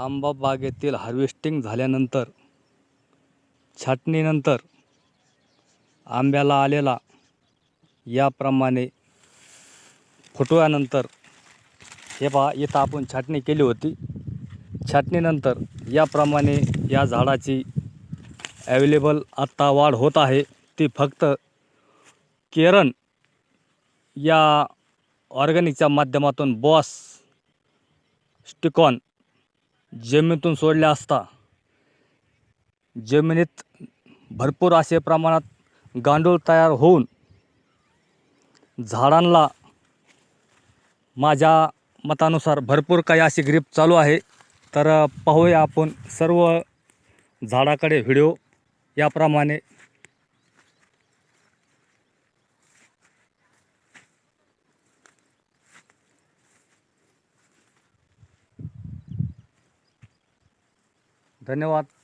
आंबा बागेतील हार्वेस्टिंग झाल्यानंतर छाटणीनंतर आंब्याला आलेला याप्रमाणे फुटव्यानंतर हे पहा इथं आपण छाटणी केली होती. छाटणीनंतर याप्रमाणे या झाडाची ॲवेलेबल आत्ता वाढ होत आहे. ती फक्त केरन या ऑर्गॅनिकच्या माध्यमातून बॉस स्टिकॉन जमिनीतून सोडल्या असता. जमिनीत भरपूर असे प्रमाणात गांडूळ तयार होऊन झाडांना माझ्या मतानुसार भरपूर काही अशी ग्रीप चालू आहे. तर पाहूया आपण सर्व झाडाकडे व्हिडिओ. याप्रमाणे धन्यवाद.